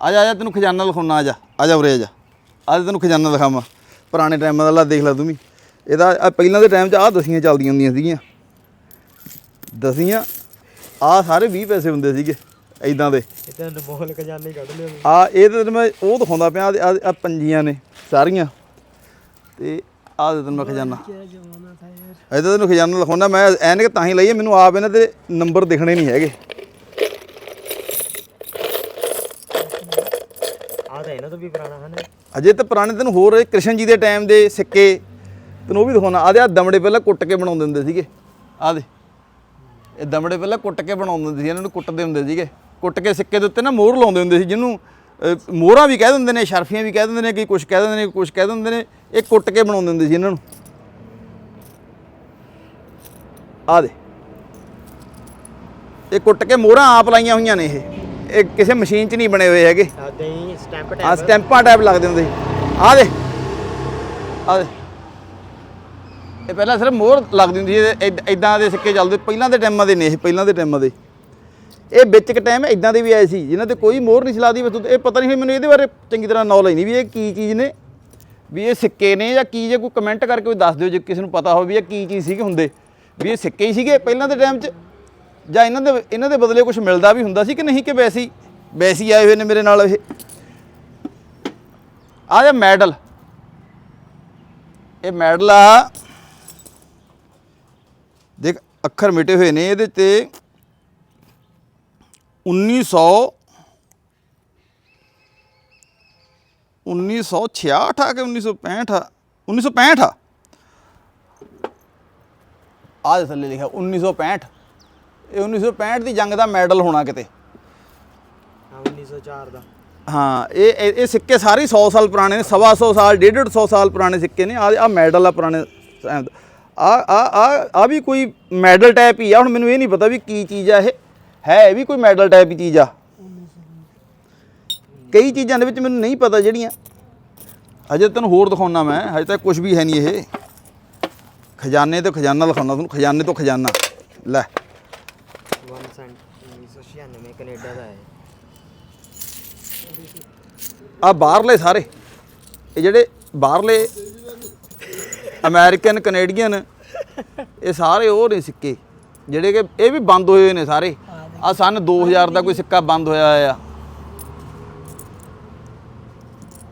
ਆ ਜਾ ਆ ਜਾ ਤੈਨੂੰ ਖਜ਼ਾਨਾ ਦਿਖਾਉਣਾ ਆ ਜਾ ਆ ਜਾ ਉਰੇ ਆ ਜਾ। ਆ ਤੈਨੂੰ ਖਜ਼ਾਨਾ ਦਿਖਾਵਾਂ। ਪੁਰਾਣੇ ਟਾਈਮਾਂ ਦਾ ਲਾ ਦੇਖ ਲੈ ਤੂੰ ਵੀ। ਇਹਦਾ ਪਹਿਲਾਂ ਦੇ ਟਾਈਮ 'ਚ ਆਹ ਦਸੀਆਂ ਚੱਲਦੀਆਂ ਹੁੰਦੀਆਂ ਸੀਗੀਆਂ। ਦਸੀਆਂ ਆ ਸਾਰੇ 20 ਪੈਸੇ ਹੁੰਦੇ ਸੀਗੇ ਐਦਾਂ ਦੇ। ਤਾਂ ਅਨਮੋਲ ਖਜ਼ਾਨੇ ਕੱਢ ਲਿਓ ਆ ਇਹ ਤਾਂ ਮੈਂ ਉਹ ਦਿਖਾਉਂਦਾ ਪਿਆ ਆ ਪੰਜੀਆਂ ਨੇ ਸਾਰੀਆਂ। ਤੇ ਆ ਦੇ ਤੈਨੂੰ ਮੈਂ ਖਜ਼ਾਨਾ। ਇਹਦਾ ਤੈਨੂੰ ਖਜ਼ਾਨਾ ਲਿਖਾਉਣਾ ਮੈਂ ਐਨਕ ਤਾਂ ਹੀ ਲਈ ਮੈਨੂੰ ਆਪ ਇਹਨਾਂ ਦੇ ਨੰਬਰ ਦਿਖਣੇ ਨਹੀਂ ਹੈਗੇ ਆ ਤਾਂ ਤੋਂ ਵੀ ਪੁਰਾਣਾ ਹਨ ਅਜੇ ਤਾਂ ਪੁਰਾਣੇ ਤੈਨੂੰ ਹੋਰ ਇਹ ਕ੍ਰਿਸ਼ਨ ਜੀ ਦੇ ਟਾਈਮ ਦੇ ਸਿੱਕੇ, ਤੈਨੂੰ ਉਹ ਵੀ ਦਿਖਾਉਣਾ ਆਦੇ ਆ ਦਮੜੇ ਪਹਿਲਾਂ ਕੁੱਟ ਕੇ ਬਣਾਉਂਦੇ ਹੁੰਦੇ ਸੀਗੇ ਆਦੇ ਇਹ ਦਮੜੇ ਪਹਿਲਾਂ ਕੁੱਟ ਕੇ ਬਣਾਉਂਦੇ ਹੁੰਦੇ ਸੀ, ਇਹਨਾਂ ਨੂੰ ਕੁੱਟਦੇ ਹੁੰਦੇ ਸੀਗੇ। ਕੁੱਟ ਕੇ ਸਿੱਕੇ ਦੇ ਉੱਤੇ ਨਾ ਮੋਹਰ ਲਾਉਂਦੇ ਹੁੰਦੇ ਸੀ, ਜਿਹਨੂੰ ਮੋਹਰਾਂ ਵੀ ਕਹਿ ਦਿੰਦੇ ਨੇ, ਸ਼ਰਫੀਆਂ ਵੀ ਕਹਿ ਦਿੰਦੇ ਨੇ ਕਿ ਕੁਝ ਕਹਿ ਦਿੰਦੇ ਨੇ ਕੁਝ ਕਹਿ ਦਿੰਦੇ ਨੇ, ਇਹ ਕੁੱਟ ਕੇ ਬਣਾਉਂਦੇ ਹੁੰਦੇ ਸੀ ਇਹਨਾਂ ਨੂੰ। ਆ ਦੇ ਇਹ ਕੁੱਟ ਕੇ ਮੋਹਰਾਂ ਆਪ ਲਾਈਆਂ ਹੋਈਆਂ ਨੇ ਇਹ। ਇਹ ਕਿਸੇ ਮਸ਼ੀਨ 'ਚ ਨਹੀਂ ਬਣੇ ਹੋਏ ਹੈਗੇ। ਆਦੇ ਹੀ ਸਟੈਂਪ ਆ ਸਟੈਂਪਾਂ ਟਾਈਪ ਲੱਗਦੇ ਹੁੰਦੇ ਸੀ। ਆ ਦੇ ਆ ਦੇ ਇਹ ਪਹਿਲਾਂ ਸਿਰਫ ਮੋਹਰ ਲੱਗਦੀ ਹੁੰਦੀ ਸੀ ਇਦਾਂ ਦੇ ਸਿੱਕੇ ਚੱਲਦੇ ਪਹਿਲਾਂ ਦੇ ਟਾਈਮਾਂ ਦੇ ਨੇ ਇਹ ਪਹਿਲਾਂ ਦੇ ਟਾਈਮਾਂ ਦੇ। ਇਹ ਵਿੱਚ ਇੱਕ ਟਾਈਮ ਇਦਾਂ ਦੇ ਵੀ ਆਏ ਸੀ ਜਿਨ੍ਹਾਂ ਤੇ ਕੋਈ ਮੋਹਰ ਨਹੀਂ ਚਲਾਦੀ ਬਸ ਇਹ ਪਤਾ ਨਹੀਂ ਸੀ ਮੈਨੂੰ ਇਹਦੇ ਬਾਰੇ ਚੰਗੀ ਤਰ੍ਹਾਂ ਨੌਲੇਜ ਨਹੀਂ ਵੀ ਇਹ ਕੀ ਚੀਜ਼ ਨੇ ਵੀ ਇਹ ਸਿੱਕੇ ਨੇ ਜਾਂ ਕੀ ਜੇ ਕੋਈ ਕਮੈਂਟ ਕਰਕੇ ਕੋਈ ਦੱਸ ਦਿਓ ਜੇ ਕਿਸੇ ਨੂੰ ਪਤਾ ਹੋਵੇ ਵੀ ਇਹ ਕੀ ਚੀਜ਼ ਸੀਗੇ ਹੁੰਦੇ। ਵੀ ਇਹ ਸਿੱਕੇ ਹੀ ਸੀਗੇ ਪਹਿਲਾਂ ਦੇ ਟਾਈਮ 'ਚ। ਜਾਂ ਇਹਨਾਂ ਦੇ ਇਹਨਾਂ ਦੇ ਬਦਲੇ ਕੁਝ ਮਿਲਦਾ ਵੀ ਹੁੰਦਾ ਸੀ ਕਿ ਨਹੀਂ ਕਿ ਵੈਸੀ ਵੈਸੀ ਆਏ ਹੋਏ ਨੇ ਮੇਰੇ ਨਾਲ ਇਹ? ਆ ਜਾ ਮੈਡਲ। ਇਹ ਮੈਡਲ ਆ। ਦੇਖ, ਅੱਖਰ ਮਿਟੇ ਹੋਏ ਨੇ ਇਹਦੇ ਤੇ। 1900 1966 ਆ ਕਿ 1965 ਆ? 1965 ਆ? ਆ ਦੇ ਥੱਲੇ ਲਿਖਿਆ 1965 ਇਹ 1965 ਦੀ ਜੰਗ ਦਾ ਮੈਡਲ ਹੋਣਾ ਕਿਤੇ। ਹਾਂ 1904 ਦਾ। ਹਾਂ ਇਹ ਇਹ ਸਿੱਕੇ ਸਾਰੇ 100 ਸਾਲ ਪੁਰਾਣੇ ਨੇ ਸਵਾ ਸੌ ਸਾਲ ਡੇਢ ਡੇਢ ਸੌ ਸਾਲ ਪੁਰਾਣੇ ਸਿੱਕੇ ਨੇ। ਆ ਆ ਮੈਡਲ ਆ ਪੁਰਾਣੇ ਦਾ ਆ ਆ ਆ ਆ ਵੀ ਕੋਈ ਮੈਡਲ ਟਾਈਪ ਹੀ ਆ। ਹੁਣ ਮੈਨੂੰ ਇਹ ਨਹੀਂ ਪਤਾ ਵੀ ਕੀ ਚੀਜ਼ ਆ ਇਹ। ਹੈ ਇਹ ਵੀ ਕੋਈ ਮੈਡਲ ਟਾਈਪ ਹੀ ਚੀਜ਼ ਆ। ਕਈ ਚੀਜ਼ਾਂ ਦੇ ਵਿੱਚ ਮੈਨੂੰ ਨਹੀਂ ਪਤਾ ਜਿਹੜੀਆਂ। ਹਜੇ ਤੈਨੂੰ ਹੋਰ ਦਿਖਾਉਣਾ ਮੈਂ। ਹਜੇ ਤੱਕ ਕੁਝ ਵੀ ਹੈ ਨਹੀਂ ਇਹ। ਖਜ਼ਾਨੇ ਤੋਂ ਖਜ਼ਾਨਾ ਦਿਖਾਉਣਾ ਤੁਹਾਨੂੰ। ਖਜ਼ਾਨੇ ਤੋਂ ਖਜ਼ਾਨਾ। ਲੈ। 1 ਸੈਂਟ 1996 ਕੈਨੇਡਾ ਦਾ ਹੈ। ਆ ਬਾਹਰਲੇ ਸਾਰੇ। ਇਹ ਜਿਹੜੇ ਬਾਹਰਲੇ ਅਮਰੀਕਨ ਕੈਨੇਡੀਅਨ ਇਹ ਸਾਰੇ ਉਹ ਨੇ ਸਿੱਕੇ ਜਿਹੜੇ ਕਿ ਇਹ ਵੀ ਬੰਦ ਹੋਏ ਹੋਏ ਨੇ ਸਾਰੇ। ਆ ਸਨ 2000 ਦਾ ਕੋਈ ਸਿੱਕਾ ਬੰਦ ਹੋਇਆ ਆ।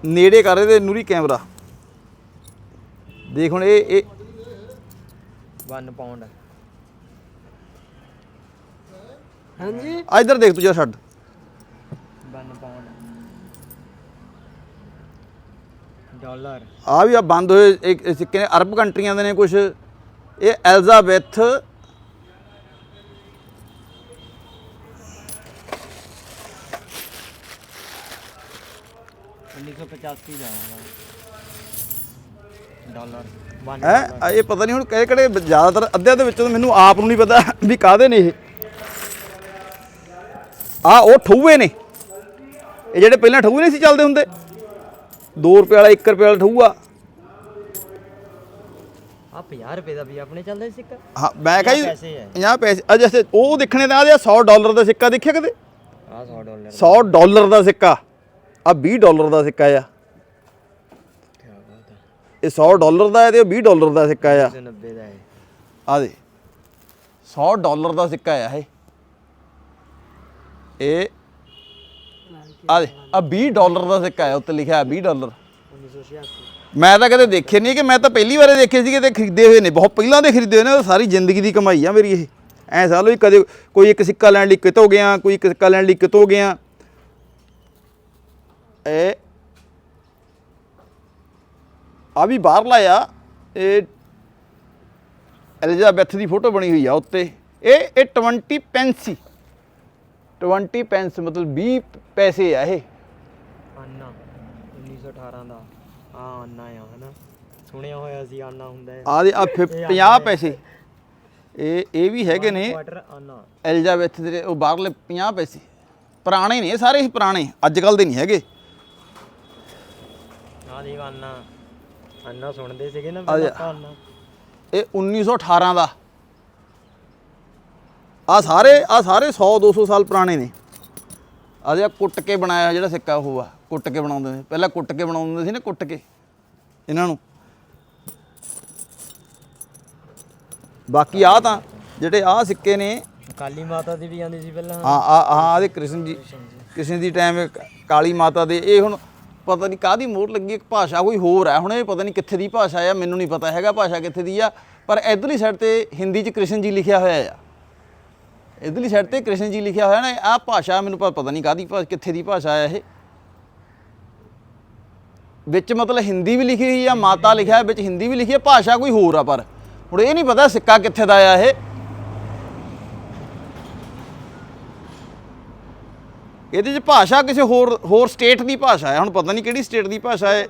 ਨੇੜੇ ਕਰ ਇਹਦੇ ਨੂਰੀ ਕੈਮਰਾ। ਦੇਖ ਹੁਣ ਇਹ ਇਹ 1 ਪਾਉਂਡ ਹਾਂਜੀ? ਇੱਧਰ ਦੇਖ ਤੂੰ ਜਰਾ ਛੱਡ। 1 ਪਾਉਂਡ ਡਾਲਰ। ਆ ਵੀ ਆ ਬੰਦ ਹੋਏ ਇੱਕ ਸਿੱਕੇ ਨੇ ਅਰਬ ਕੰਟਰੀਆਂ ਦੇ ਨੇ ਕੁਝ ਇਹ ਐਲਜ਼ਾਬੈਥ। ਡਾਲਰ। 1 ਹੈ? ਇਹ ਪਤਾ ਨਹੀਂ ਹੁਣ ਕਿਹੜੇ ਕਿਹੜੇ ਜ਼ਿਆਦਾਤਰ ਅੱਧਿਆਂ ਦੇ ਵਿੱਚੋਂ ਮੈਨੂੰ ਆਪ ਨੂੰ ਨਹੀਂ ਪਤਾ ਵੀ ਕਾਦੇ ਨੇ ਇਹ। ਆ ਉਹ ਠੂਏ ਨੇ। ਇਹ ਜਿਹੜੇ ਪਹਿਲਾਂ ਠੂਏ ਨਹੀਂ ਸੀ ਚੱਲਦੇ ਹੁੰਦੇ। 2 ਰੁਪਏ ਵਾਲਾ 1 ਰੁਪਏ ਵਾਲਾ ਠੂਆ ਆ 50 ਰੁਪਏ ਦਾ ਵੀ ਆਪਣੇ ਚੱਲਦਾ ਸੀ ਸਿੱਕਾ। ਹਾਂ ਮੈਂ ਕਿਹਾ ਪੈਸੇ ਹੈ 50 ਪੈਸੇ ਅਜੇ ਅਸੀਂ ਉਹ ਦੇਖਣੇ ਤਾਂ ਆ 100 ਡਾਲਰ ਦਾ ਸਿੱਕਾ ਦੇਖਿਆ ਕਦੇ? ਆ 100 ਡਾਲਰ 100 ਡਾਲਰ ਦਾ ਸਿੱਕਾ। ਆ 20 ਡਾਲਰ ਦਾ ਸਿੱਕਾ ਆ। ਇਹ 100 ਡਾਲਰ ਦਾ ਹੈ ਤੇ ਉਹ 20 ਡਾਲਰ ਦਾ ਸਿੱਕਾ ਆ। 190 ਦਾ ਹੈ ਆ ਦੇ। 100 ਡਾਲਰ ਦਾ ਸਿੱਕਾ ਆ ਇਹ। ਇਹ ਆ ਦੇ ਆ 20 ਡਾਲਰ ਦਾ ਸਿੱਕਾ ਹੈ, ਉੱਤੇ ਲਿਖਿਆ 20 ਡਾਲਰ। 1986 ਮੈਂ ਤਾਂ ਕਦੇ ਦੇਖੇ ਨਹੀਂ ਕਿ ਮੈਂ ਤਾਂ ਪਹਿਲੀ ਵਾਰੇ ਦੇਖੇ ਸੀਗੇ ਤੇ ਖਰੀਦੇ ਹੋਏ ਨੇ, ਬਹੁਤ ਪਹਿਲਾਂ ਦੇ ਖਰੀਦੇ ਹੋਏ ਨੇ ਸਾਰੀ ਜ਼ਿੰਦਗੀ ਦੀ ਕਮਾਈ ਆ ਮੇਰੀ ਇਹ। ਐ ਸਾਲ ਹੀ ਕਦੇ ਕੋਈ ਇੱਕ ਸਿੱਕਾ ਲੈਣ ਲਈ ਕਿਤੋਂ ਗਿਆ, ਕੋਈ ਇੱਕ ਸਿੱਕਾ ਲੈਣ ਲਈ ਕਿਤੋਂ ਗਿਆ। ਇਹ ਆ ਵੀ ਬਾਹਰ ਲਾਇਆ ਇਹ ਐਲਿਜ਼ਾਬੈਥ ਦੀ ਫੋਟੋ ਬਣੀ ਹੋਈ ਆ ਉੱਤੇ। ਇਹ ਇਹ 20 ਪੈਂਸੀ। 20 ਪੈਂਸ ਮਤਲਬ 20 ਪੈਸੇ ਆ ਇਹ। ਆਨਾ 1918 ਦਾ। ਆ ਆਨਾ ਆ ਹਨਾ? ਸੁਣਿਆ ਹੋਇਆ ਸੀ ਆਨਾ ਹੁੰਦਾ ਹੈ। ਆ ਦੇ ਆ 50 ਪੈਸੇ। ਇਹ ਇਹ ਵੀ ਹੈਗੇ ਨੇ। ਕੁਆਟਰ ਆਨਾ ਐਲਿਜ਼ਾਬੈਥ ਦੇ ਉਹ ਬਾਹਰਲੇ 50 ਪੈਸੇ। ਪੁਰਾਣੇ ਨੇ ਸਾਰੇ ਹੀ ਪੁਰਾਣੇ। ਅੱਜ ਕੱਲ ਦੇ ਨਹੀਂ ਹੈਗੇ। ਆ ਦੇਖ ਆਨਾ ਆਨਾ ਸੁਣਦੇ ਸੀਗੇ ਨਾ ਪਹਿਲਾਂ ਆਨਾ ਇਹ 1918 ਦਾ। ਆ ਸਾਰੇ ਆ ਸਾਰੇ 100 200 ਸਾਲ ਪੁਰਾਣੇ ਨੇ। ਆ ਜਿਹੜਾ ਕੁੱਟ ਕੇ ਬਣਾਇਆ ਜਿਹੜਾ ਸਿੱਕਾ ਉਹ ਆ ਕੁੱਟ ਕੇ ਬਣਾਉਂਦੇ ਨੇ। ਪਹਿਲਾਂ ਕੁੱਟ ਕੇ ਬਣਾਉਂਦੇ ਸੀ ਨਾ ਕੁੱਟ ਕੇ ਇਹਨਾਂ ਨੂੰ। ਬਾਕੀ ਆ ਤਾਂ ਜਿਹੜੇ ਆ ਸਿੱਕੇ ਨੇ ਕਾਲੀ ਮਾਤਾ ਦੀ ਵੀ ਆਉਂਦੀ ਸੀ ਪਹਿਲਾਂ। ਆ ਆ ਆ ਇਹਦੇ ਕ੍ਰਿਸ਼ਨ ਜੀ ਕ੍ਰਿਸ਼ਨ ਦੀ ਟਾਈਮ ਕਾਲੀ ਮਾਤਾ ਦੇ ਇਹ ਹੁਣ ਪਤਾ ਨਹੀਂ ਕਾਦੀ ਮੋਹਰ ਲੱਗੀ ਇੱਕ ਭਾਸ਼ਾ ਕੋਈ ਹੋਰ ਹੈ ਹੁਣ ਇਹ ਪਤਾ ਨਹੀਂ ਕਿੱਥੇ ਦੀ ਭਾਸ਼ਾ ਆ ਮੈਨੂੰ ਨਹੀਂ ਪਤਾ ਹੈਗਾ ਭਾਸ਼ਾ ਕਿੱਥੇ ਦੀ ਆ ਪਰ ਇਧਰਲੀ ਸਾਈਡ ਤੇ ਹਿੰਦੀ 'ਚ ਕ੍ਰਿਸ਼ਨ ਜੀ ਲਿਖਿਆ ਹੋਇਆ ਆ। ਇਧਰਲੀ ਸਾਈਡ ਤੇ ਕ੍ਰਿਸ਼ਨ ਜੀ ਲਿਖਿਆ ਹੋਇਆ ਨਾ ਆ ਭਾਸ਼ਾ ਮੈਨੂੰ ਪ- ਪਤਾ ਨਹੀਂ ਕਾਦੀ ਕਿੱਥੇ ਦੀ ਭਾਸ਼ਾ ਹੈ ਇਹ। ਵਿੱਚ ਮਤਲਬ ਹਿੰਦੀ ਵੀ ਲਿਖੀ ਹੋਈ ਆ, ਮਾਤਾ ਲਿਖਿਆ ਵਿੱਚ ਹਿੰਦੀ ਵੀ ਲਿਖੀ ਹੈ ਭਾਸ਼ਾ ਕੋਈ ਹੋਰ ਆ ਪਰ। ਹੁਣ ਇਹ ਨਹੀਂ ਪਤਾ ਸਿੱਕਾ ਕਿੱਥੇ ਦਾ ਆ ਇਹ। ਇਹਦੇ 'ਚ ਭਾਸ਼ਾ ਕਿਸੇ ਹੋਰ ਹੋਰ ਸਟੇਟ ਦੀ ਭਾਸ਼ਾ ਹੈ। ਹੁਣ ਪਤਾ ਨਹੀਂ ਕਿਹੜੀ ਸਟੇਟ ਦੀ ਭਾਸ਼ਾ ਹੈ।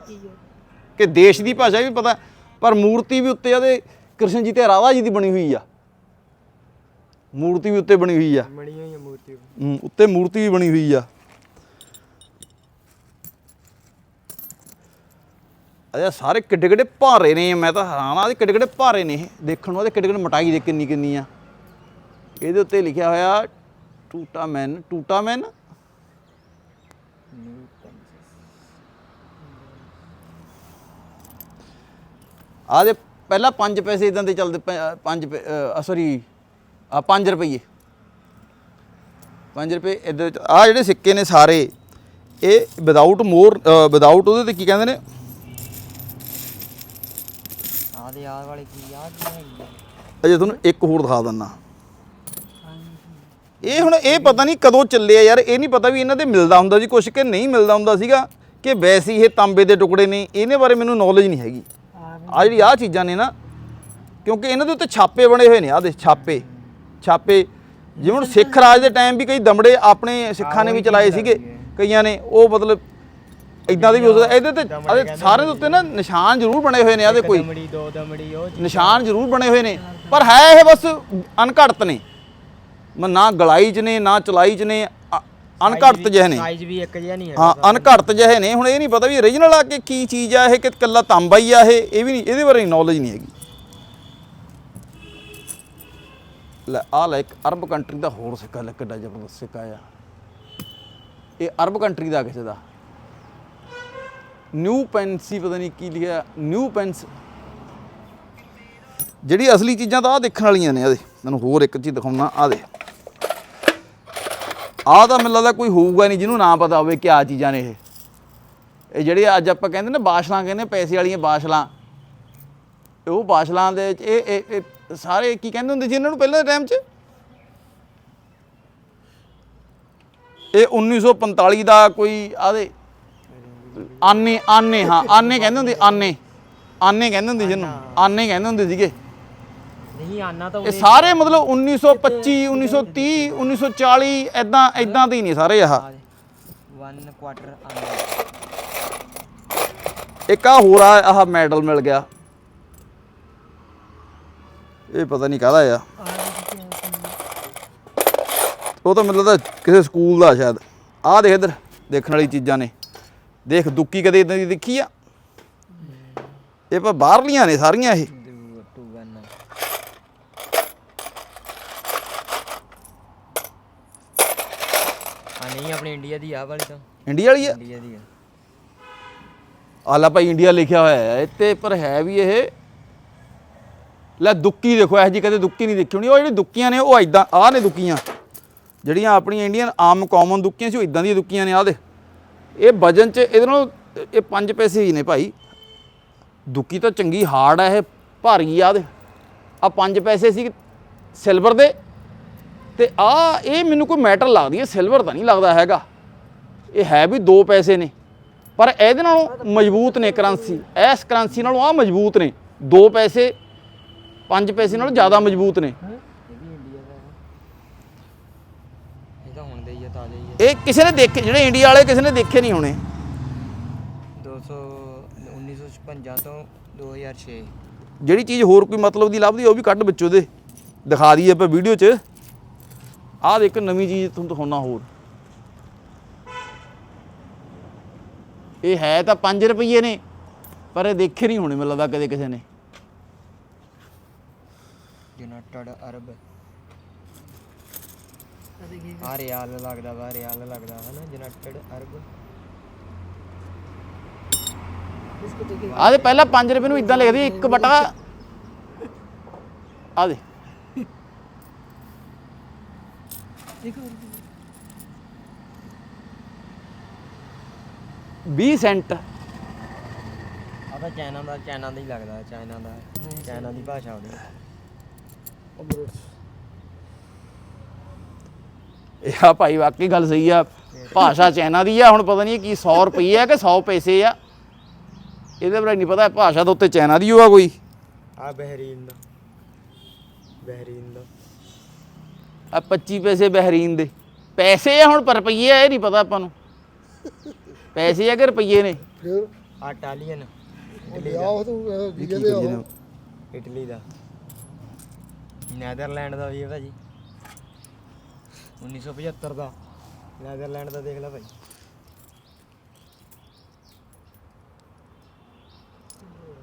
ਕਿ ਦੇਸ਼ ਦੀ ਭਾਸ਼ਾ ਵੀ ਪਤਾ। ਪਰ ਮੂਰਤੀ ਵੀ ਉੱਤੇ ਉਹਦੇ ਕ੍ਰਿਸ਼ਨ ਜੀ ਤੇ ਰਾਧਾ ਜੀ ਦੀ ਬਣੀ ਹੋਈ ਆ। ਮੂਰਤੀ ਵੀ ਉੱਤੇ ਬਣੀ ਹੋਈ ਆ। ਬਣੀ ਹੋਈ ਆ ਮੂਰਤੀ ਹੂੰ, ਉੱਤੇ ਮੂਰਤੀ ਵੀ ਬਣੀ ਹੋਈ ਆ। ਅਜਾ ਸਾਰੇ ਕਿੱਡੇ ਕਿੱਡੇ ਭਾਰੇ ਨੇ ਮੈਂ ਤਾਂ ਹੈਰਾਨ ਆ ਕਿੱਡੇ ਕਿੱਡੇ ਭਾਰੇ ਨੇ ਇਹ। ਦੇਖਣ ਨੂੰ ਇਹਦੇ ਕਿੱਡੇ ਕਿੱਡੇ ਮਟਾਈ ਦੇ ਕਿੰਨੀ ਕਿੰਨੀ ਆ। ਇਹਦੇ ਉੱਤੇ ਲਿਖਿਆ ਹੋਇਆ ਟੂਟਾ ਮੈਨ ਟੂਟਾ ਮੈਨ ਆ ਦੇ ਪਹਿਲਾਂ 5 ਪੈਸੇ ਇਦਾਂ ਦੇ ਚੱਲਦੇ 5 ਸੌਰੀ ਆ 5 ਰੁਪਏ 5 ਰੁਪਏ ਇਧਰ ਆ ਜਿਹੜੇ ਸਿੱਕੇ ਨੇ ਸਾਰੇ ਇਹ ਵਿਦਆਊਟ ਮੋਰ ਵਿਦਆਊਟ ਉਹਦੇ ਤੇ ਕੀ ਕਹਿੰਦੇ ਨੇ? ਆਹ ਦੇ ਆਹ ਵਾਲੇ ਕੀ ਆ ਕੀ ਹੈਗੀ ਆ? ਅਜੇ ਤੁਹਾਨੂੰ ਇੱਕ ਹੋਰ ਦਿਖਾ ਦਿੰਨਾ ਇਹ ਹੁਣ ਇਹ ਪਤਾ ਨਹੀਂ ਕਦੋਂ ਚੱਲੇ ਆ ਯਾਰ ਇਹ ਨਹੀਂ ਪਤਾ ਵੀ ਇਹਨਾਂ ਦੇ ਮਿਲਦਾ ਹੁੰਦਾ ਸੀ ਕੁਛ ਕਿ ਨਹੀਂ ਮਿਲਦਾ ਹੁੰਦਾ ਸੀਗਾ ਕਿ ਵੈਸੇ ਇਹ ਤਾਂਬੇ ਦੇ ਟੁਕੜੇ ਨੇ ਇਹਨੇ ਬਾਰੇ ਮੈਨੂੰ ਨੌਲੇਜ ਨਹੀਂ ਹੈਗੀ। ਆ ਜਿਹੜੀ ਆ ਚੀਜ਼ਾਂ ਨੇ ਨਾ ਕਿਉਂਕਿ ਇਹਨਾਂ ਦੇ ਉੱਤੇ ਛਾਪੇ ਬਣੇ ਹੋਏ ਨੇ ਆ ਦੇ ਛਾਪੇ। ਛਾਪੇ। ਜਿਵੇਂ ਹੁਣ ਸਿੱਖ ਰਾਜ ਦੇ ਟਾਈਮ ਵੀ ਕਈ ਦਮੜੇ ਆਪਣੇ ਸਿੱਖਾਂ ਨੇ ਵੀ ਚਲਾਏ ਸੀਗੇ। ਕਈਆਂ ਨੇ ਉਹ ਮਤਲਬ ਇਦਾਂ ਦੇ ਵੀ ਹੋ ਸਕਦਾ। ਇਹਦੇ ਤੇ ਸਾਰੇ ਦੇ ਉੱਤੇ ਨਾ ਨਿਸ਼ਾਨ ਜ਼ਰੂਰ ਬਣੇ ਹੋਏ ਨੇ ਆਦੇ ਕੋਈ ਦਮੜੀ ਦੋ ਦਮੜੀ ਉਹ ਚੀਜ਼। ਨਿਸ਼ਾਨ ਜ਼ਰੂਰ ਬਣੇ ਹੋਏ ਨੇ। ਪਰ ਹੈ ਇਹ ਬਸ ਅਣਘੜਤ ਨੇ। ਮ- ਨਾ ਗਲਾਈ ਚ ਨੇ ਨਾ ਚਲਾਈ ਚ ਨੇ ਅਣਘੜਤ ਜਿਹੇ ਨੇ। ਸਾਈਜ਼ ਵੀ ਇੱਕ ਜਿਹਾ ਨਹੀਂ ਹੈਗਾ ਹਾਂ ਅਣਘੜਤ ਜਿਹੇ ਨੇ। ਹੁਣ ਇਹ ਨਹੀਂ ਪਤਾ ਵੀ origignal ਆ ਕਿ ਕੀ ਚੀਜ਼ ਆ ਇਹ ਕਿ ਕੱਲਾ ਤਾਂਬਾ ਹੀ ਆ ਇਹ। ਇਹ ਵੀ ਨਹੀਂ ਇਹਦੇ ਬਾਰੇ ਨੌਲੇਜ ਨਹੀਂ ਹੈਗੀ। ਲੈ ਆ ਲੈ ਇੱਕ ਅਰਬ ਕੰਟਰੀ ਦਾ ਹੋਰ ਸਿੱਕਾ, ਲੈ, ਕਿੱਡਾ ਜ਼ਬਰਦਸਤ ਸਿੱਕਾ ਆ। ਇਹ ਅਰਬ ਕੰਟਰੀ ਦਾ ਕਿਸੇ ਦਾ। ਨਿਊ ਪੈਂਸੀ ਪਤਾ ਨਹੀਂ ਕੀ ਲਿਖਿਆ ਨਿਊ ਪੈਂਸ ਜਿਹੜੀ ਅਸਲੀ ਚੀਜ਼ਾਂ ਤਾਂ ਆ ਦੇਖਣ ਵਾਲੀਆਂ ਨੇ ਇਹਦੇ ਮੈਨੂੰ ਹੋਰ ਇੱਕ ਚੀਜ਼ ਦਿਖਾਉਣਾ ਆ ਦੇ ਆਹ ਤਾਂ ਮੈਨੂੰ ਲੱਗਦਾ ਕੋਈ ਹੋਊਗਾ ਨਹੀਂ, ਜਿਹਨੂੰ ਨਾ ਪਤਾ ਹੋਵੇ ਕਿ ਆ ਚੀਜ਼ਾਂ ਨੇ ਇਹ। ਇਹ ਜਿਹੜੇ ਅੱਜ ਆਪਾਂ ਕਹਿੰਦੇ ਨੇ ਬਾਸ਼ਲਾਂ, ਕਹਿੰਦੇ ਪੈਸੇ ਵਾਲੀਆਂ ਬਾਸ਼ਲਾਂ। ਉਹ ਬਾਸ਼ਲਾਂ ਦੇ ਇਹ- ਇਹ ਸਾਰੇ ਕੀ ਕਹਿੰਦੇ ਹੁੰਦੇ ਸੀ ਇਹਨਾਂ ਨੂੰ ਪਹਿਲਾਂ ਦੇ ਟਾਈਮ 'ਚ? ਇਹ 1945 ਦਾ ਕੋਈ ਆਦੇ ਆਨੇ ਆਨੇ ਹਾਂ ਆਨੇ ਕਹਿੰਦੇ ਹੁੰਦੇ ਆਨੇ। ਆਨੇ ਕਹਿੰਦੇ ਹੁੰਦੇ ਸੀ ਜਿਹਨੂੰ ਆਨੇ। ਕਹਿੰਦੇ ਹੁੰਦੇ ਸੀਗੇ। ਨਹੀਂ ਆਨਾ ਤਾਂ ਇਹ ਸਾਰੇ ਮਤਲਬ 1925 1930 1940 ਐਦਾਂ ਐਦਾਂ ਦੇ ਹੀ ਨੇ ਸਾਰੇ ਆਹ। 1 ਕੁਆਟਰ ਆਨਾ। ਇੱਕ ਆ ਹੋਰ ਆ ਆਹ ਮੈਡਲ ਮਿਲ ਗਿਆ। ਇਹ ਪਤਾ ਨਹੀਂ ਕਾਹਦਾ ਆ। ਉਹ ਤਾਂ ਮੈਨੂੰ ਲੱਗਦਾ ਕਿਸੇ ਸਕੂਲ ਦਾ ਸ਼ਾਇਦ। ਆਹ ਦੇਖ ਇਧਰ ਦੇਖਣ ਵਾਲੀ ਚੀਜ਼ਾਂ ਨੇ। ਦੇਖ ਦੁੱਕੀ ਕਦੇ ਇਦਾਂ ਦੀ ਦੇਖੀ ਆ? ਇਹ ਪਰ ਬਾਹਰਲੀਆਂ ਨੇ ਸਾਰੀਆਂ ਇਹ। ਆ ਨਹੀਂ ਆਪਣੀ ਇੰਡੀਆ ਦੀ ਆ ਵਾਲੀ ਤਾਂ। ਇੰਡੀਆ ਵਾਲੀ ਆ? ਇੰਡੀਆ ਦੀ ਆ। ਆਲਾ ਭਾਈ ਇੰਡੀਆ ਲਿਖਿਆ ਹੋਇਆ ਹੈ। ਇੱਥੇ ਪਰ ਹੈ ਵੀ ਇਹ ਲੈ ਦੁੱਕੀ ਦੇਖੋ, ਇਹ ਜੀ ਕਦੇ ਦੁੱਕੀ ਨਹੀਂ ਦੇਖੀ ਹੋਣੀ। ਉਹ ਜਿਹੜੀ ਦੁੱਕੀਆਂ ਨੇ, ਉਹ ਐਦਾਂ ਆਹ ਨੇ ਦੁੱਕੀਆਂ। ਜਿਹੜੀਆਂ ਆਪਣੀਆਂ ਇੰਡੀਅਨ ਆਮ ਕਾਮਨ ਦੁੱਕੀਆਂ ਸੀ, ਉਹ ਇਦਾਂ ਦੀਆਂ ਦੁੱਕੀਆਂ ਨੇ, ਆਹ ਦੇ ਇਹ ਵਜਨ 'ਚ, ਇਹਦੇ ਨਾਲ, ਇਹ 5 ਪੈਸੇ ਹੀ ਨੇ ਭਾਈ। ਦੁੱਕੀ ਤਾਂ ਚੰਗੀ ਹਾਰਡ ਹੈ ਇਹ, ਭਾਰੀ ਆ ਦੇ ਆ 5 ਪੈਸੇ ਸੀ ਸਿਲਵਰ ਦੇ। ਤੇ ਆ ਇਹ ਮੈਨੂੰ ਕੋਈ ਮੈਟਲ ਲੱਗਦੀ ਹੈ ਸਿਲਵਰ ਤਾਂ ਨਹੀਂ ਲੱਗਦਾ ਹੈਗਾ। ਇਹ ਹੈ ਵੀ 2 ਪੈਸੇ ਨੇ, ਪਰ ਇਹਦੇ ਨਾਲੋਂ ਮਜ਼ਬੂਤ ਨੇ ਕਰੰਸੀ। ਇਸ ਕਰੰਸੀ ਨਾਲੋਂ ਆ ਮਜ਼ਬੂਤ ਨੇ 2 ਪੈਸੇ। 5 ਪੈਸੇ ਨਾਲੋਂ ਜ਼ਿਆਦਾ ਮਜ਼ਬੂਤ ਨੇ। ਇਹ ਵੀ ਇੰਡੀਆ ਦਾ ਹੈ ਇਹ ਤਾਂ ਹੁਣ ਦੇ ਹੀ ਆ ਤਾਜ਼ਾ ਹੀ ਇਹ ਕਿਸੇ ਨੇ ਦੇਖੇ ਜਿਹੜੇ ਇੰਡੀਆ ਵਾਲੇ ਕਿਸੇ ਨੇ ਦੇਖੇ ਨਹੀਂ ਹੋਣੇ। ਆ 200 1956 ਤੋਂ 2006 ਜਿਹੜੀ ਚੀਜ਼ ਹੋਰ ਕੋਈ ਮਤਲਬ ਦੀ ਲੱਭਦੀ ਉਹ ਵੀ ਕੱਢ ਵਿੱਚੋਂ ਦੇ। ਦਿਖਾ ਦਈਏ ਆਪਾਂ ਵੀਡੀਓ 'ਚ। ਆਹ ਦੇਖ ਨਵੀਂ ਚੀਜ਼ ਤੁਹਾਨੂੰ ਦਿਖਾਉਣਾ ਹੋਰ। ਇਹ ਹੈ ਤਾਂ 5 ਰੁਪਏ ਨੇ ਪਰ ਇਹ ਦੇਖੇ ਨਹੀਂ ਹੋਣੇ ਮੈਨੂੰ ਲੱਗਦਾ ਕਦੇ ਕਿਸੇ ਨੇ। United Arab. ਆ ਰਿਆਲ ਲੱਗਦਾ ਵਾ ਰਿਆਲ ਲੱਗਦਾ ਹੈ ਨਾ ਯੂਨਾਈਟਿਡ ਅਰਬ। ਆ ਦੇ 5 ਰੁਪਏ ਨੂੰ ਇਦਾਂ ਲਿਖਦੀ 1 ਬਟਾ। ਆ ਦੇ। 20 ਸੈਂਟ। ਆ ਚਾਈਨਾ ਦਾ ਚਾਈਨਾ ਦਾ ਹੀ ਲੱਗਦਾ ਚਾਈਨਾ ਦਾ ਚਾਈਨਾ ਦੀ ਭਾਸ਼ਾ ਉਹਦੀ। ਇਹ ਆ ਭਾਈ ਵਾਕਈ ਗੱਲ ਸਹੀ ਆ। ਭਾਸ਼ਾ ਚਾਈਨਾ ਦੀ ਆ ਹੁਣ ਪਤਾ ਨਹੀਂ ਕੀ 100 ਰੁਪਏ ਆ ਕਿ 100 ਪੈਸੇ ਆ। ਇਹਦੇ ਬਾਰੇ ਨਹੀਂ ਪਤਾ ਭਾਸ਼ਾ ਤਾਂ ਉੱਤੇ ਚਾਈਨਾ ਦੀ ਹੋਆ ਕੋਈ। ਆ ਬਹਿਰੀਨ ਦਾ। ਬਹਿਰੀਨ ਦਾ। ਆ 25 ਪੈਸੇ ਬਹਿਰੀਨ ਦੇ। ਪੈਸੇ ਆ ਹੁਣ ਪਰ ਰੁਪਈਏ ਆ ਇਹ ਨਹੀਂ ਪਤਾ ਆਪਾਂ ਨੂੰ। ਪੈਸੇ ਆ ਕਿ ਰੁਪਈਏ ਨੇ? ਫਿਰ ਆ ਇਟਾਲੀਅਨ ਇਟਲੀ ਲਿਆ ਦਾ ਉਹ ਤੂੰ ਇਹ ਵੀਜ਼ੇ ਕੀ ਦੇ ਕਰੀਏ ਆਓ। ਨਾ? ਇਟਲੀ ਦਾ। ਨੈਦਰਲੈਂਡ ਦਾ ਵੀ ਹੈ ਭਾਜੀ। 1975 ਦਾ। ਨੈਦਰਲੈਂਡ ਦਾ ਦੇਖ ਲੈ ਭਾਈ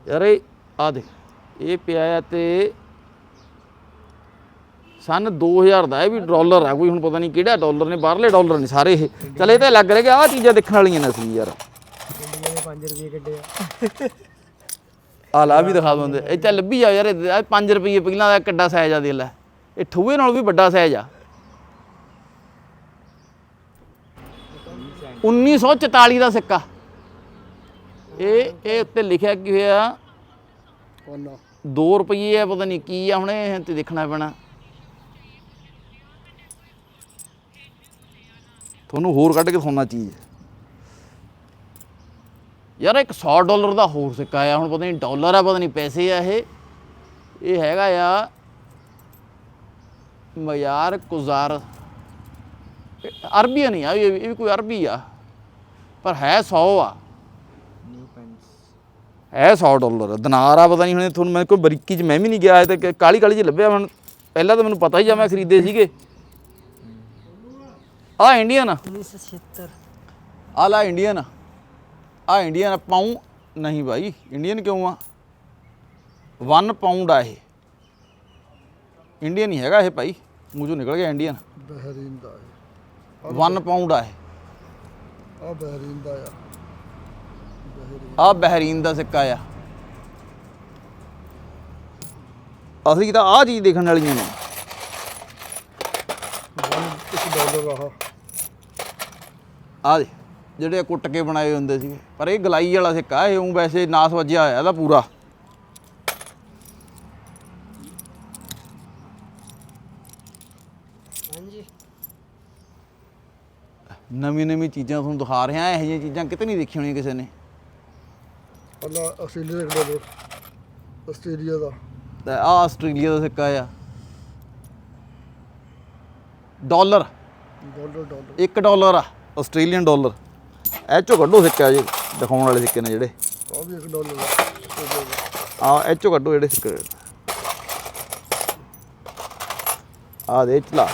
ਯਾਰ ਇਹ ਆ ਦੇ ਇਹ ਪਿਆ ਆ ਤੇ ਸਨ 2000 ਦਾ ਇਹ ਵੀ ਡਾਲਰ ਆ ਕੋਈ ਹੁਣ ਪਤਾ ਨਹੀਂ ਕਿਹੜਾ ਡਾਲਰ ਨੇ ਬਾਹਰਲੇ ਡਾਲਰ ਨੇ ਸਾਰੇ ਇਹ। ਚਲ ਇਹ ਤਾਂ ਲੱਗ ਰਿਹਾ ਕਿ ਆਹ ਚੀਜ਼ਾਂ ਦੇਖਣ ਵਾਲੀਆਂ ਨੇ ਅਸਲੀ ਯਾਰ। ਇੰਡੀਆ ਦੇ 5 ਰੁਪਏ ਕੱਢੇ ਆ। ਆ ਲਾ ਵੀ ਦਿਖਾ ਦਿੰਦੇ ਇਹ ਤਾਂ ਲੱਭੀ ਆ ਯਾਰ 5 ਰੁਪਏ ਪਹਿਲਾਂ ਦਾ ਕਿੱਡਾ ਸਾਈਜ਼ ਆ ਦੇ ਲੈ। ਇਹ ਠੂਏ ਨਾਲ ਵੀ ਵੱਡਾ ਸਾਈਜ਼ ਆ। 1944 ਦਾ ਸਿੱਕਾ। ਇਹ ਇਹ ਉੱਤੇ ਲਿਖਿਆ ਕੀ ਹੋਇਆ? ਕੋਨਾ। 2 ਰੁਪਏ ਆ ਪਤਾ ਨਹੀਂ ਕੀ ਆ ਹੁਣ ਇਹ ਤੇ ਦੇਖਣਾ ਪੈਣਾ। ਤੁਹਾਨੂੰ ਹੋਰ ਕੱਢ ਕੇ ਦਿਖਾਉਣਾ ਚੀਜ਼। ਯਾਰ ਇੱਕ 100 ਡਾਲਰ ਦਾ ਹੋਰ ਸਿੱਕਾ ਆ ਹੁਣ ਪਤਾ ਨਹੀਂ ਡਾਲਰ ਆ ਪਤਾ ਨਹੀਂ ਪੈਸੇ ਆ ਇਹ। ਇਹ ਹੈਗਾ ਆ ਮਿਆਰ ਗੁਜ਼ਾਰ ਅਰਬੀ ਨਹੀਂ ਆ ਇਹ ਵੀ ਕੋਈ ਅਰਬੀ ਆ ਪਰ ਹੈ 100 ਆ। ਹੈ 100 ਡਾਲਰ ਦਿਨਾਰ ਆ ਪਤਾ ਨਹੀਂ ਹੁਣੇ ਤੁਹਾਨੂੰ ਮੈਂ ਕੋਈ ਬਰੀਕੀ ਚ ਮੈਂ ਵੀ ਨਹੀਂ ਗਿਆ ਅਜੇ ਤੱਕ ਕਾਲੀ ਕਾਲੀ ਚ ਲੱਭਿਆ ਹੁਣ। ਪਹਿਲਾਂ ਤਾਂ ਮੈਨੂੰ ਪਤਾ ਹੀ ਜਾਂ ਮੈਂ ਖਰੀਦੇ ਸੀਗੇ। ਆ ਇੰਡੀਅਨ 1976 ਆਲਾ ਇੰਡੀਅਨ ਆ ਇੰਡੀਅਨ ਪਾਉ ਨਹੀਂ ਭਾਈ ਇੰਡੀਅਨ ਕਿਉਂ ਆ? 1 ਪਾਉਂਡ ਆ ਇਹ। ਇੰਡੀਅਨ ਹੀ ਹੈਗਾ ਇਹ ਭਾਈ ਮੂੰਹ ਨਿਕਲ ਗਿਆ ਇੰਡੀਅਨ ਬਹਿਰੀਨ ਦਾ ਹੈ 1 ਪਾਉਂਡ ਆ ਇਹ। ਆ ਬਹਿਰੀਨ ਦਾ ਆ। ਆ ਬਹਿਰੀਨ ਦਾ ਸਿੱਕਾ ਆ। ਅਸਲੀ ਤਾਂ ਆ ਚੀਜ਼ ਦੇਖਣ ਵਾਲੀਆਂ ਨੇ। ਵਨ ਇੱਕ ਡਾਲਰ ਆਹ। ਆ ਦੇ ਜਿਹੜੇ ਕੁੱਟ ਕੇ ਬਣਾਏ ਹੁੰਦੇ ਸੀਗੇ। ਪਰ ਇਹ ਗਲਾਈ ਵਾਲਾ ਸਿੱਕਾ ਇਹ ਉਹ ਵੈਸੇ ਨਾਸ ਵੱਜਿਆ ਹੋਇਆ ਇਹਦਾ ਪੂਰਾ। ਨਵੀਂ ਨਵੀਂ ਚੀਜ਼ਾਂ ਤੁਹਾਨੂੰ ਦਿਖਾ ਰਿਹਾ ਇਹੋ ਜਿਹੀਆਂ ਚੀਜ਼ਾਂ ਕਿਤੇ ਨਹੀਂ ਦੇਖੀਆਂ ਹੋਣੀਆਂ ਕਿਸੇ ਨੇ। ਅੱਲਾ ਆਸਟ੍ਰੇਲੀਆ ਦਾ ਡਾਲਰ ਆਸਟ੍ਰੇਲੀਆ ਦਾ। ਤੇ ਆ ਆਸਟ੍ਰੇਲੀਆ ਦਾ ਸਿੱਕਾ ਆ। ਡਾਲਰ। Dollar dollar. 1 ਡਾਲਰ ਆ ਆਸਟ੍ਰੇਲੀਅਨ ਡਾਲਰ। ਇਹ ਚੋਂ ਕੱਢੋ ਸਿੱਕਾ ਜੇ ਦਿਖਾਉਣ ਵਾਲੇ ਸਿੱਕੇ ਨੇ ਜਿਹੜੇ। ਆ ਵੀ ਇੱਕ ਡਾਲਰ ਆ ਇਹ ਚੋਂ ਕੱਢੋ ਜਿਹੜੇ ਸਿੱਕੇ। ਆ ਦੇ ਚਲਾ।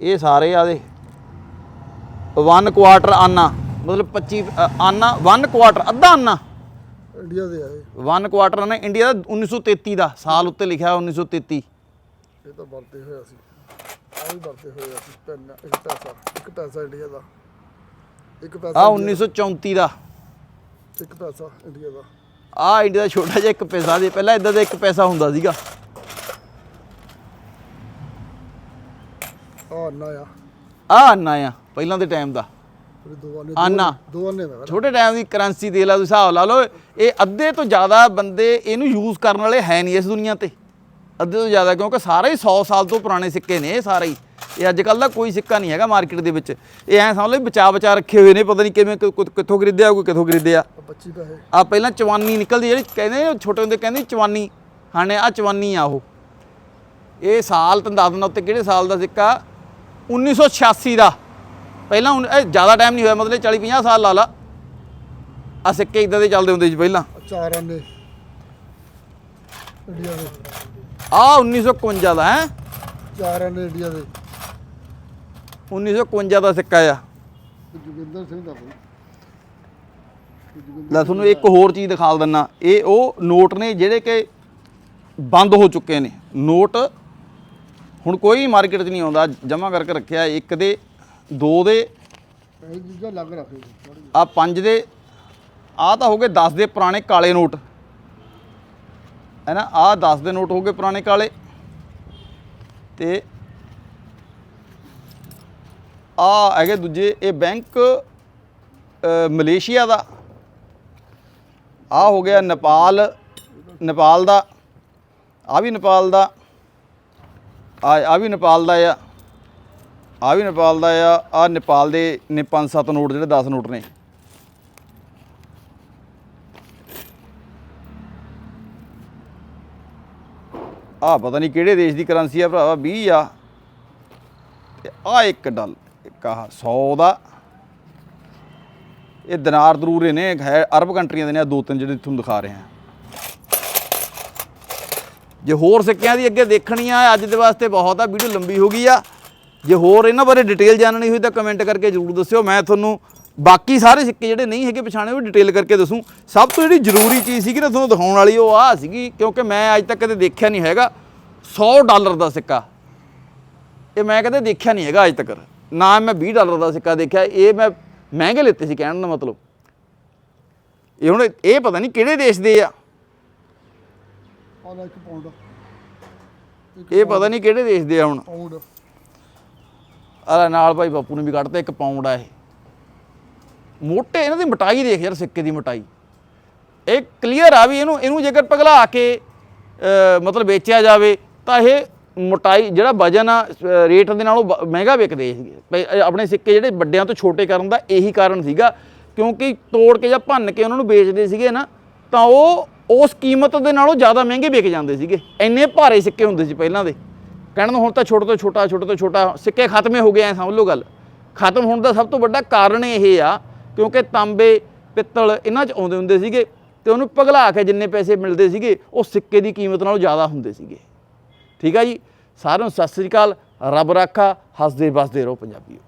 ਇਹ ਸਾਰੇ ਆ ਦੇ। 1 ਕੁਆਟਰ ਆਨਾ ਮਤਲਬ 25 ਅ, ਆਨਾ 1 ਕੁਆਟਰ ਅੱਧਾ ਆਨਾ ਇੰਡੀਆ ਦੇ ਆਏ 1 ਕੁਆਟਰ ਆਨਾ ਇੰਡੀਆ ਦਾ 1933 ਦਾ ਸਾਲ ਉੱਤੇ ਲਿਖਿਆ 1933 ਇਹ ਤਾਂ ਵਰਤੇ ਹੋਇਆ ਸੀ ਆ ਵੀ ਵਰਤੇ ਹੋਇਆ ਸੀ ਪੈਸਾ ਇੱਕ ਪੈਸਾ ਇੰਡੀਆ ਦਾ। ਇੱਕ ਪੈਸਾ ਆ ਇੰਡੀਆ 1934 ਦਾ। ਇੱਕ ਪੈਸਾ ਇੰਡੀਆ ਦਾ। ਆ ਇੰਡੀਆ ਦਾ ਛੋਟਾ ਜਿਹਾ ਇੱਕ ਪੈਸਾ ਦੇ ਪਹਿਲਾਂ ਇਦਾਂ ਦਾ ਇੱਕ ਪੈਸਾ ਹੁੰਦਾ ਸੀਗਾ। ਆ ਨਾ ਆ। ਆ ਆਨਾ ਆ ਪਹਿਲਾਂ ਦੇ ਟਾਈਮ ਦਾ। ਇਹ ਦੋ ਆਨੇ ਆਨਾ। ਦੋ ਛੋਟੇ ਟਾਈਮ ਦੀ ਕਰੰਸੀ ਦੇ ਲਾ ਤੁਸੀਂ ਹਿਸਾਬ ਲਾ ਲਓ। ਇਹ ਅੱਧੇ ਤੋਂ ਜ਼ਿਆਦਾ ਬੰਦੇ ਇਹਨੂੰ ਯੂਜ਼ ਕਰਨ ਵਾਲੇ ਹੈ ਨਹੀਂ ਇਸ ਦੁਨੀਆ ਤੇ। ਅੱਧੇ ਤੋਂ ਜ਼ਿਆਦਾ ਕਿਉਂਕਿ ਸਾਰੇ ਹੀ 100 ਸਾਲ ਤੋਂ ਪੁਰਾਣੇ ਸਿੱਕੇ ਨੇ ਇਹ ਸਾਰੇ ਹੀ। ਇਹ ਅੱਜ ਕੱਲ ਦਾ ਕੋਈ ਸਿੱਕਾ ਨਹੀਂ ਹੈਗਾ ਮਾਰਕੀਟ ਦੇ ਵਿੱਚ। ਇਹ ਐਂ ਸਮਝ ਲਓ ਬਚਾ ਬਚਾ ਰੱਖੇ ਹੋਏ ਨੇ ਪਤਾ ਨਹੀਂ ਕਿਵੇਂ ਕਿ- ਕਿੱਥੋਂ ਖਰੀਦਿਆ ਕੋਈ ਕਿੱਥੋਂ ਖਰੀਦਿਆ। 25 ਪੈਸੇ ਆ ਪਹਿਲਾਂ ਚਵਾਨੀ ਨਿਕਲਦੀ ਜਿਹੜੀ ਕਹਿੰਦੇ ਨੇ ਛੋਟੇ ਹੁੰਦੇ ਕਹਿੰਦੇ ਚਵਾਨੀ। ਹਾਣੇ ਆ ਚਵਾਨੀ ਆ ਉਹ। ਇਹ ਸਾਲ ਤੁਹਾਨੂੰ ਦੱਸ ਦਿੰਦਾ ਉੱਤੇ ਕਿਹੜੇ ਸਾਲ ਦਾ ਸਿੱਕਾ? 1986 ਦਾ। ਪਹਿਲਾਂ ਉਨ- ਇਹ ਜ਼ਿਆਦਾ ਟਾਈਮ ਨਹੀਂ ਹੋਇਆ ਮਤਲਬ 40 50 ਸਾਲ ਲਾ ਲਾ। ਆ ਸਿੱਕੇ ਇਦਾਂ ਦੇ ਚੱਲਦੇ ਹੁੰਦੇ ਸੀ ਪਹਿਲਾਂ। ਚਾਰ ਆਨੇ ਇੰਡੀਆ ਦੇ। ਆ 1951 ਦਾ ਹੈ? ਚਾਰ ਆਨੇ ਇੰਡੀਆ ਦੇ। 1951 ਦਾ ਸਿੱਕਾ ਆ। ਜੋਗਿੰਦਰ ਸਿੰਘ ਦਾ ਕੋਈ ਲੈ ਤੁਹਾਨੂੰ ਇੱਕ ਹੋਰ ਚੀਜ਼ ਦਿਖਾ ਦਿੰਨਾ। ਇਹ ਉਹ ਨੋਟ ਨੇ ਜਿਹੜੇ ਕਿ ਬੰਦ ਹੋ ਚੁੱਕੇ ਨੇ। ਨੋਟ ਹੁਣ ਕੋਈ ਮਾਰਕੀਟ 'ਚ ਨਹੀਂ ਆਉਂਦਾ। ਜਮਾ ਕਰਕੇ ਰੱਖਿਆ। ਇੱਕ ਦੇ ਦੋ ਦੇ ਇਹ ਚੀਜ਼ਾਂ ਲੱਗ ਰੱਖੇ ਜੀ ਆ ਪੰਜ ਦੇ ਆ ਤਾਂ ਹੋ ਗਏ 10 ਦੇ ਪੁਰਾਣੇ ਕਾਲੇ ਨੋਟ। ਹੈ ਨਾ? ਆ 10 ਦੇ ਨੋਟ ਹੋ ਗਏ ਪੁਰਾਣੇ ਕਾਲੇ। ਤੇ ਆ ਹੈਗੇ ਦੂਜੇ, ਇਹ ਬੈਂਕ ਮਲੇਸ਼ੀਆ ਦਾ। ਆ ਹੋ ਗਿਆ ਨੇਪਾਲ ਨੇਪਾਲ ਦਾ। ਆ ਵੀ ਨੇਪਾਲ ਦਾ। ਆ ਆ ਵੀ ਨੇਪਾਲ ਦਾ ਆ। ਆ ਵੀ ਨੇਪਾਲ ਦਾ ਆ। ਆ ਨੇਪਾਲ ਦੇ ਨੇ ਪੰਜ ਸੱਤ ਨੋਟ ਜਿਹੜੇ 10 ਨੋਟ ਨੇ। ਆ ਪਤਾ ਨਹੀਂ ਕਿਹੜੇ ਦੇਸ਼ ਦੀ ਕਰੰਸੀ ਆ ਭਰਾਵਾ 20 ਆ। ਤੇ ਆ ਇੱਕ ਡਲ ਇੱਕ ਆਹ 100 ਦਾ। ਇਹ ਦਿਨਾਰ ਦਰੂਰੇ ਨੇ ਹੈ ਅਰਬ ਕੰਟਰੀਆਂ ਦੇ ਨੇ ਦੋ ਤਿੰਨ ਜਿਹੜੇ ਤੁਹਾਨੂੰ ਦਿਖਾ ਰਹੇ ਹਾਂ। ਜੇ ਹੋਰ ਸਿੱਕਿਆਂ ਦੀ ਅੱਗੇ ਦੇਖਣੀ ਆ, ਅੱਜ ਦੇ ਵਾਸਤੇ ਬਹੁਤ ਆ, ਵੀਡੀਓ ਲੰਬੀ ਹੋ ਗਈ ਆ। ਜੇ ਹੋਰ ਇਹਨਾਂ ਬਾਰੇ ਡਿਟੇਲ ਜਾਣਨੀ ਹੋਈ ਤਾਂ ਕਮੈਂਟ ਕਰਕੇ ਜਰੂਰ ਦੱਸਿਓ। ਮੈਂ ਤੁਹਾਨੂੰ ਬਾਕੀ ਸਾਰੇ ਸਿੱਕੇ ਜਿਹੜੇ ਨਹੀਂ ਹੈਗੇ ਪਛਾਣੇ, ਉਹ ਡਿਟੇਲ ਕਰਕੇ ਦੱਸੂ। ਸਭ ਤੋਂ ਜਿਹੜੀ ਜ਼ਰੂਰੀ ਚੀਜ਼ ਸੀਗੀ ਨਾ, ਤੁਹਾਨੂੰ ਦਿਖਾਉਣ ਵਾਲੀ, ਉਹ ਆ ਸੀਗੀ, ਕਿਉਂਕਿ ਮੈਂ ਅੱਜ ਤੱਕ ਕਦੇ ਦੇਖਿਆ ਨਹੀਂ ਹੈਗਾ। 100 ਡਾਲਰ ਦਾ ਸਿੱਕਾ। ਇਹ ਮੈਂ ਕਦੇ ਦੇਖਿਆ ਨਹੀਂ ਹੈਗਾ ਅੱਜ ਤੱਕ। ਨਾ ਮੈਂ 20 ਡਾਲਰ ਦਾ ਸਿੱਕਾ ਦੇਖਿਆ ਇਹ ਮੈਂ ਮਹਿੰਗੇ ਲਿੱਤੇ ਸੀ ਕਹਿਣ ਦਾ ਮਤਲਬ। ਇਹ ਹੁਣ ਇਹ ਪਤਾ ਨਹੀਂ ਕਿਹੜੇ ਦੇਸ਼ ਦੇ ਆ। ਆਹ ਲੈ ਇੱਕ ਪਾਉਂਡ ਇਹ ਪਤਾ ਨਹੀਂ ਕਿਹੜੇ ਦੇਸ਼ ਦੇ ਆ ਹੁਣ। ਪਾਉਂਡ ਆ। ਨਾਲ ਭਾਈ ਬਾਪੂ ਨੇ ਵੀ ਕੱਢਤਾ ਇੱਕ ਪਾਉਂਡ ਆ ਇਹ। ਮੋਟੇ ਇਹਨਾਂ ਦੀ ਮਟਾਈ ਦੇਖ ਯਾਰ ਸਿੱਕੇ ਦੀ ਮਟਾਈ। ਇਹ ਕਲੀਅਰ ਆ ਵੀ ਇਹਨੂੰ ਇਹਨੂੰ ਜੇਕਰ ਪਗਲਾ ਕੇ ਮਤਲਬ ਵੇਚਿਆ ਜਾਵੇ ਤਾਂ ਇਹ ਮੋਟਾਈ ਜਿਹੜਾ ਵਜਨ ਆ ਰੇਟ ਦੇ ਨਾਲੋਂ ਬ- ਮਹਿੰਗਾ ਵਿਕਦੇ ਸੀਗੇ। ਆਪਣੇ ਸਿੱਕੇ ਜਿਹੜੇ ਵੱਡਿਆਂ ਤੋਂ ਛੋਟੇ ਕਰਨ ਦਾ ਇਹੀ ਕਾਰਨ ਸੀਗਾ, ਕਿਉਂਕਿ ਤੋੜ ਕੇ ਜਾਂ ਭੰਨ ਕੇ ਉਹਨਾਂ ਨੂੰ ਵੇਚਦੇ ਸੀਗੇ ਨਾ, ਤਾਂ ਉਹ ਉਸ ਕੀਮਤ ਦੇ ਨਾਲੋਂ ਜ਼ਿਆਦਾ ਮਹਿੰਗੇ ਵਿਕ ਜਾਂਦੇ ਸੀਗੇ। ਇੰਨੇ ਭਾਰੇ ਸਿੱਕੇ ਹੁੰਦੇ ਸੀ ਪਹਿਲਾਂ ਦੇ। ਕਹਿਣ ਨੂੰ ਹੁਣ ਤਾਂ ਛੋਟੇ ਤੋਂ ਛੋਟਾ, ਛੋਟੇ ਤੋਂ ਛੋਟਾ ਸਿੱਕੇ ਖਤਮੇ ਹੋ ਗਏ, ਐ ਸਮਝ ਲਓ ਗੱਲ। ਖਤਮ ਹੋਣ ਦਾ ਸਭ ਤੋਂ ਵੱਡਾ ਕਾਰਨ ਇਹ ਆ, ਕਿਉਂਕਿ ਤਾਂਬੇ, ਪਿੱਤਲ ਇਹਨਾਂ 'ਚ ਆਉਂਦੇ ਹੁੰਦੇ ਸੀਗੇ ਤੇ ਉਹਨੂੰ ਪਗਲਾ ਕੇ ਜਿੰਨੇ ਪੈਸੇ ਮਿਲਦੇ ਸੀਗੇ, ਉਹ ਸਿੱਕੇ ਦੀ ਕੀਮਤ ਨਾਲੋਂ ਜ਼ਿਆਦਾ ਹੁੰਦੇ ਸੀਗੇ। ਠੀਕ ਆ ਜੀ? ਸਾਰਿਆਂ ਨੂੰ ਸਤਿ ਸ੍ਰੀ ਅਕਾਲ। ਰੱਬ ਰਾਖਾ। ਹੱਸਦੇ ਵੱਸਦੇ ਰਹੋ ਪੰਜਾਬੀਓ।